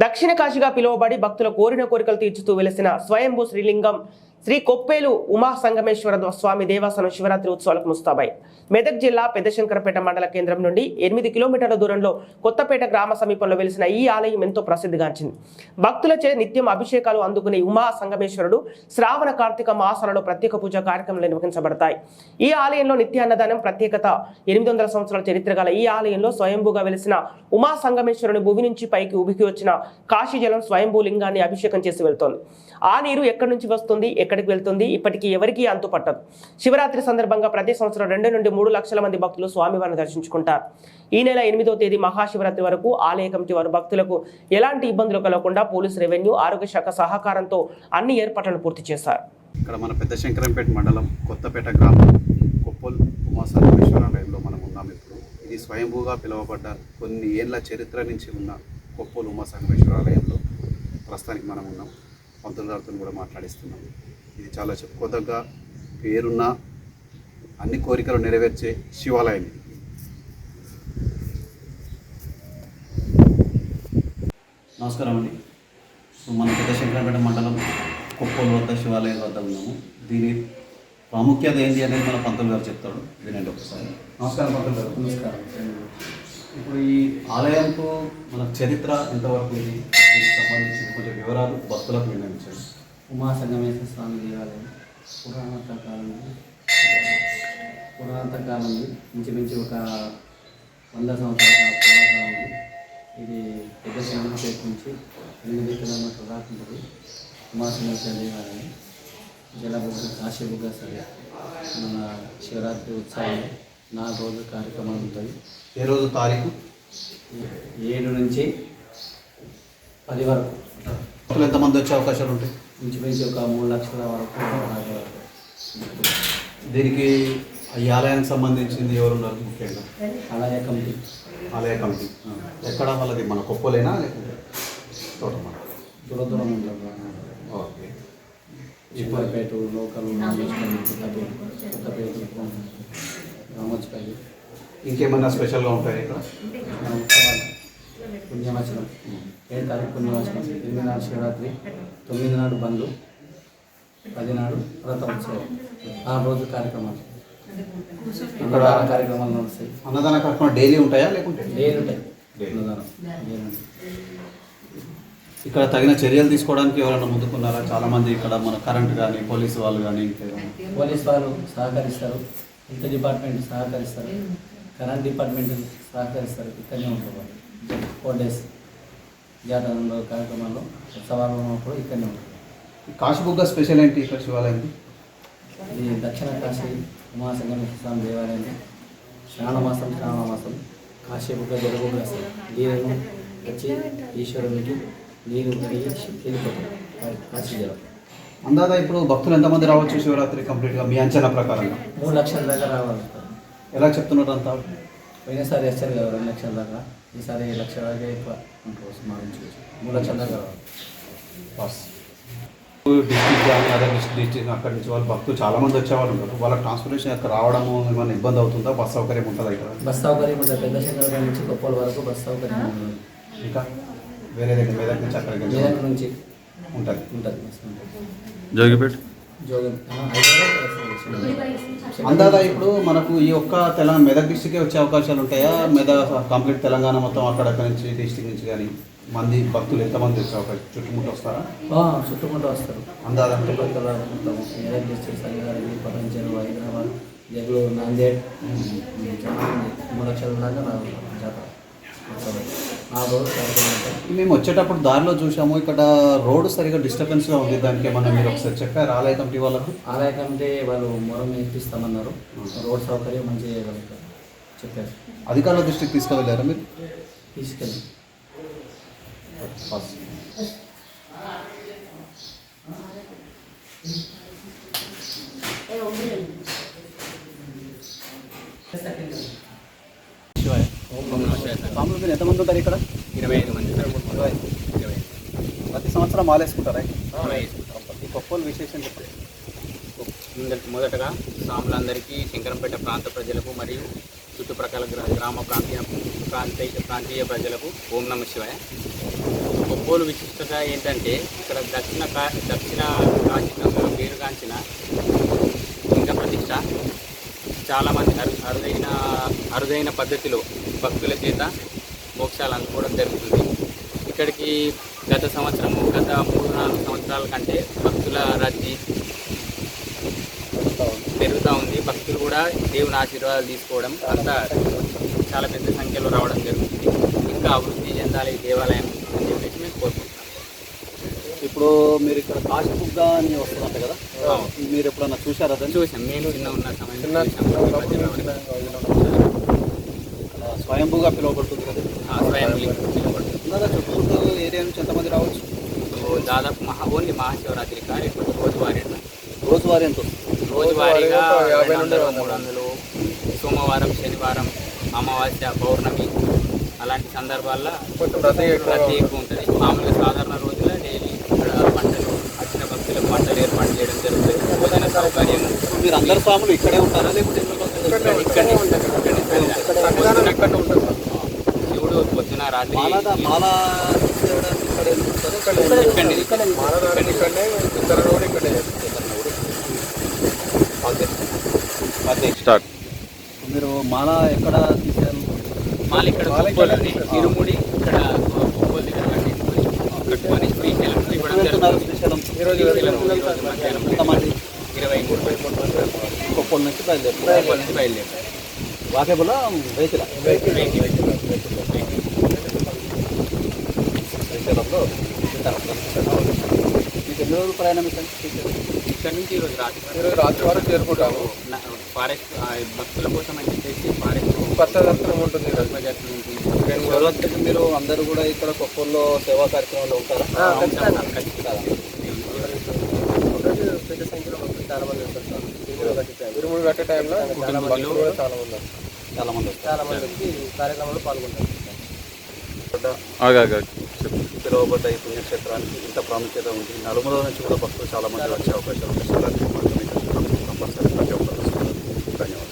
దక్షిణ కాశీగా పిలువబడి భక్తుల కోరిన కోరికలు తీర్చుతూ వెలిసిన స్వయంభూ శ్రీలింగం శ్రీ కొప్పేలు ఉమా సంగమేశ్వర స్వామి దేవస్థానం శివరాత్రి ఉత్సవాలకు ముస్తాబాయి మెదక్ జిల్లా పెద్దశంకరపేట మండల కేంద్రం నుండి ఎనిమిది కిలోమీటర్ల దూరంలో కొత్తపేట గ్రామ సమీపంలో వెలిసిన ఈ ఆలయం ఎంతో ప్రసిద్ధిగాంచింది. భక్తులచే నిత్యం అభిషేకాలు అందుకునే ఉమా సంగమేశ్వరుడు శ్రావణ కార్తీక మాసాలలో ప్రత్యేక పూజా కార్యక్రమాలు నిర్వహించబడతాయి. ఈ ఆలయంలో నిత్య అన్నదానం ప్రత్యేకత ఎనిమిది వందల సంవత్సరాల చరిత్ర గల ఈ ఆలయంలో స్వయంభూగా వెలిసిన ఉమా సంగమేశ్వరుని భూమి నుంచి పైకి ఉబికి వచ్చిన కాశీ జలం స్వయంభూ లింగాన్ని అభిషేకం చేసి వెళ్తోంది. ఆ నీరు ఎక్కడి నుంచి వస్తుంది? ఎక్కడికి వెళ్తుంది? ఇప్పటికీ ఎవరికీ అంతు పట్టదు. శివరాత్రి సందర్భంగా ప్రతి సంవత్సరం రెండు నుండి మూడు లక్షల మంది భక్తులు స్వామివారిని దర్శించుకుంటారు. ఈ నెల ఎనిమిదో తేదీ మహాశివరాత్రి వరకు ఆలయ కమిటీ వారు భక్తులకు ఎలాంటి ఇబ్బందులు కలగకుండా పోలీసు రెవెన్యూ ఆరోగ్య శాఖ సహకారంతో అన్ని ఏర్పాట్లను పూర్తి చేశారు. ఇక్కడ మన పెద్ద శంకరంపేట మండలం కొత్తపేట గ్రామం కొప్పల్ ఉమాసంగమేశ్వరాలయంలో మనం ఉన్నాం ఇప్పుడు. ఇది స్వయంభూగా పిలువబడ్డ కొన్ని ఏళ్ళ చరిత్ర నుంచి ఉన్న కొప్పల్ ఉమాసంగమేశ్వరాలయంలో ప్రస్తుతానికి మనం ఉన్నాం. పంతులు గారితో కూడా మాట్లాడిస్తున్నాం. ఇది చాలా చెప్పుకోదగ్గ పేరున్న అన్ని కోరికలు నెరవేర్చే శివాలయం ఇది. నమస్కారం అండి. సో మన పెద్ద శంకరపేట మండలం కొప్పలు వద్ద శివాలయం వద్ద ఉన్నాము. దీని ప్రాముఖ్యత ఏంటి అనేది మన పంతులు గారు చెప్తాడు వినండి ఒకసారి. నమస్కారం పంతులు గారు. నమస్కారం. ఇప్పుడు ఈ ఆలయంకు మన చరిత్ర ఎంతవరకు ఉంది? దీనికి సంబంధించిన కొంచెం వివరాలు భక్తులకు విన్నవించండి. ఉమా సంగమేశ్వర స్వామి దేవాలయం. పురాణత కాలం పురాణత కాలం ఇంచుమించు ఒక వంద సంవత్సరాల పురాతనం ఇది పెద్ద సంగమేశ్వర నుంచి ఎనిమిది కిలోమీటర్ల దాకా ఉంటుంది. ఉమా సంగమేశ్వర దేవాలయం. జలబుగ్గ కాశీబుగ్గ సరే. మన శివరాత్రి ఉత్సవం నాలుగు రోజుల కార్యక్రమం ఉంటుంది ఏ రోజు తారీఖు? ఏడు నుంచి పది వరకు. ఎంతమంది వచ్చే అవకాశాలు ఉంటాయి? ఇంచుమించు ఒక మూడు లక్షల వరకు. దీనికి ఈ ఆలయానికి సంబంధించింది ఎవరు ఉన్నారు ముఖ్యంగా? అలాగే కమిటీ. ఆలయ కమిటీ. ఎక్కడ వాళ్ళది? మన కొప్పలేనా? లేకుంటే తోటమాల దూర దూరం ఉంటారు ఓకే. చిప్పలపేట లోకల్ కొత్తపేట రామోజ్పల్లి. ఇంకేమన్నా స్పెషల్గా ఉంటాయి ఇక్కడ? మన పుణ్యవచనం. ఏడు తారీఖు పుణ్యవచనం ఎనిమిది నాడు శివరాత్రి తొమ్మిది నాడు బంధు పది నాడు వ్రత ఉత్సవం. ఆరు రోజు కార్యక్రమాలు. ఇక్కడ ఆరు కార్యక్రమాలు నడుస్తాయి. అన్నదాన కార్యక్రమం డైలీ ఉంటాయా లేకుంటే? డైలీ ఉంటాయి. అన్నదానం డైలీ ఉంటాయి. ఇక్కడ తగిన చర్యలు తీసుకోవడానికి ఎవరైనా ముందుకున్నారా? చాలా మంది ఇక్కడ మన కరెంట్ కానీ పోలీసు వాళ్ళు కానీ పోలీస్ వాళ్ళు సహకరిస్తారు హెల్త్ డిపార్ట్మెంట్ సహకరిస్తారు కరెంట్ డిపార్ట్మెంట్ సహకరిస్తారు ఇక్కడనే ఉంటారు వాళ్ళు. ఫోర్ డేస్ జాతరంలో కార్యక్రమాల్లో ఉత్సవాలు ఉన్నప్పుడు ఇక్కడనే ఉంటారు ఈ కాశీబుగ్గ స్పెషల్ ఏంటి ఇక్కడ శివాలయంకి ఇది దక్షిణ కాశీ ఉమాసంగమేశ్వర స్వామి దేవాలయం. శ్రావణ మాసం శ్రావణ మాసం. కాశీబుగ్గ వస్తుంది నీరును వచ్చి ఈశ్వరునికి నీరు వెళ్ళిపోతుంది కాశీ జలం అందాదా ఇప్పుడు భక్తులు ఎంతమంది రావచ్చు శివరాత్రి కంప్లీట్గా? మీ అంచనా ప్రకారంగా. మూడు లక్షల దాకా రావాలి. ఎలా చెప్తున్నారు అంతా? పోయినసారి వచ్చారు కదా రెండు లక్షల దాకా. ఈసారి లక్ష దాకా ఎక్కువ. సుమారు ఇంచుమించు. మూడు లక్షల దాకా. బస్ డిస్టిక్ కానీ అదర్ డిస్టిక్ అక్కడి నుంచి వాళ్ళు భక్తులు చాలా మంది వచ్చేవాళ్ళు ఉన్నారు. వాళ్ళ ట్రాన్స్పోర్టేషన్ యొక్క రావడము ఏమైనా ఇబ్బంది అవుతుందా? బస్ సౌకర్యం ఉంటుందా ఇక్కడ? బస్ సౌకర్యం ఉంటుంది పెద్ద శంకరపల్లి నుంచి కొప్పల వరకు బస్ సౌకర్యం ఉంటుంది ఇంకా వేరే దగ్గర మెదక్ నుంచి అక్కడికి నుంచి. ఉంటుంది ఉంటుంది బస్ ఉంటుంది జోగిపేట. అందాదా ఇప్పుడు మనకు ఈ ఒక్క తెలంగాణ మెదక్ డిస్టికే వచ్చే అవకాశాలు ఉంటాయా? మెదక్ కంప్లీట్ తెలంగాణ మొత్తం అక్కడక్కడ నుంచి డిస్టిక్ నుంచి కానీ మంది భక్తులు ఎంతమంది వచ్చే అవకాశం? చుట్టుముట్టు వస్తారా? చుట్టుముట్టు వస్తారు. అందాదా. మొత్తం మెదక్ సంగారెడ్డి పతంచెరు హైదరాబాద్ జగలూరు నాందేడ్. మూడు లక్షల దాకా జాతర. ఆ రోజు మేము వచ్చేటప్పుడు దారిలో చూసాము ఇక్కడ రోడ్డు సరిగా డిస్టర్బెన్స్గా ఉంది దానికి ఏమన్నా మీరు ఒకసారి చెప్పారు? ఆలయ కమిటీ వాళ్ళకు? ఆలయ కమిటీ వాళ్ళు మొరం ఇప్పిస్తామన్నారు రోడ్ సౌకర్యం మంచిగా చేయగలుగుతారు చెప్పారు. అధికారుల దృష్టికి తీసుకువెళ్ళారా మీరు? తీసుకెళ్ళి. మీరు ఎంతమంది ఉంటారు ఇక్కడ? ఇరవై. ప్రతి సంవత్సరం మాలేసుకుంటారా? ఇరవై ఈ కొప్పలు విశేషం చెప్పండి. ముందట మొదటగా సాములందరికీ శంకరంపేట ప్రాంత ప్రజలకు మరియు చుట్టుప్రక్కల గ్రామ ప్రాంతీయ ప్రాంతీయ ప్రాంతీయ ప్రజలకు ఓం నమ శివాయ. కొప్పోలు విశిష్టత ఏంటంటే ఇక్కడ దక్షిణ కా దక్షిణ కాశీకంగా పేరుగాంచిన లింగ ప్రతిష్ట చాలామంది అరు అరుదైన అరుదైన పద్ధతిలో భక్తుల చేత మోక్షాలు అందుకోవడం జరుగుతుంది. ఇక్కడికి గత సంవత్సరము గత మూడు నాలుగు సంవత్సరాల కంటే భక్తుల రద్దీ పెరుగుతూ ఉంది. భక్తులు కూడా దేవుని ఆశీర్వాదాలు తీసుకోవడం అంతా చాలా పెద్ద సంఖ్యలో రావడం జరుగుతుంది. ఇంకా అభివృద్ధి చెందాలి దేవాలయం అని చెప్పేసి మేము కోరుకుంటున్నాం. ఇప్పుడు మీరు ఇక్కడ కాశీబుగ్గ అని వస్తుందంట కదా? మీరు ఎప్పుడన్నా చూసారా చూసాం మేము చిన్న ఉన్న సమయంలో స్వయంభూగా పిలువబడుతుంది కదా? ఆ, స్వయం లింగం పిలువబడుతుంది. ఉన్నారా చుట్టుపక్కల ఏరియా నుంచి ఎంతమంది రావచ్చు? సో దాదాపు మహా ఓన్లీ మహాశివరాత్రి కార్యక్రమం రోజువారీ రోజువారీ ఎంత రోజువారీగా రెండు వందలు మూడు వందలు సోమవారం శనివారం అమావాస్య పౌర్ణమి అలాంటి సందర్భాల్లో ఎక్కువ ఉంటుంది. మామూలుగా సాధారణ రోజుల్లో డైలీ ఇక్కడ పంటలు వచ్చిన భక్తులకు పంటలు ఏర్పాటు చేయడం జరుగుతుంది. భోజన సౌకర్యం మీరు అందరు స్వాములు ఇక్కడే ఉంటారా లేకపోతే పొద్దున ఇక్కడ ఉంటుంది శివుడు పొద్దున రాత్రి మాల మాల తీసేయడానికి ఇక్కడ ఎందుకు ఉంటారు? ఇక్కడనే ఓకే. ఓకే. స్టార్ట్ మీరు మాల ఎక్కడ తీసేయాలి మాలు ఇక్కడ కొప్పలు ఉంది. ఇరుముడి ఇక్కడ కొప్పలు దగ్గర కట్టుకొని శ్రీశైలం ఇవ్వడం జరుగుతుంది. మధ్యాహ్నం ఇరవై మూడు. కొప్పల నుంచి బయలుదేరుతారు కొప్పల నుంచి బయలుదేరాం వాకేబుల్ వెహికల్. శ్రీశైలంలో మీకు ఎన్ని రోజులు ప్రయాణం ఇక్కడ నుంచి ఈరోజు రాత్రి ఈరోజు రాత్రి వరకు చేరుకుంటాము. ఫారెస్ట్ భక్తుల కోసం అని చెప్పేసి ఫారెస్ట్ కొత్త దర్శనం ఉంటుంది ఉంటుంది. శివరాత్రికి మీరు అందరూ కూడా ఇక్కడ కొప్పల్లో సేవా కార్యక్రమాలు ఉంటారా? ఖచ్చితంగా. పెద్ద సంఖ్యలో భక్తులు చాలా మంది వస్తారు సార్. తిరుమల కట్టించారు. తిరుమల కట్టే టైంలో భక్తులు కూడా చాలా మంది. చాలా మంది చాలా మంది వచ్చి ఈ కార్యక్రమంలో పాల్గొంటారు పిలువబడ్డ ఈ పుణ్యక్షేత్రానికి ఇంత ప్రాముఖ్యత ఉంది. నలుమల నుంచి కూడా భక్తులు చాలా మంది వచ్చే అవకాశం ఉంది శివరాత్రి మాత్రమే కంపల్సరీ ప్రతి ఒక్కరు ధన్యవాదాలు.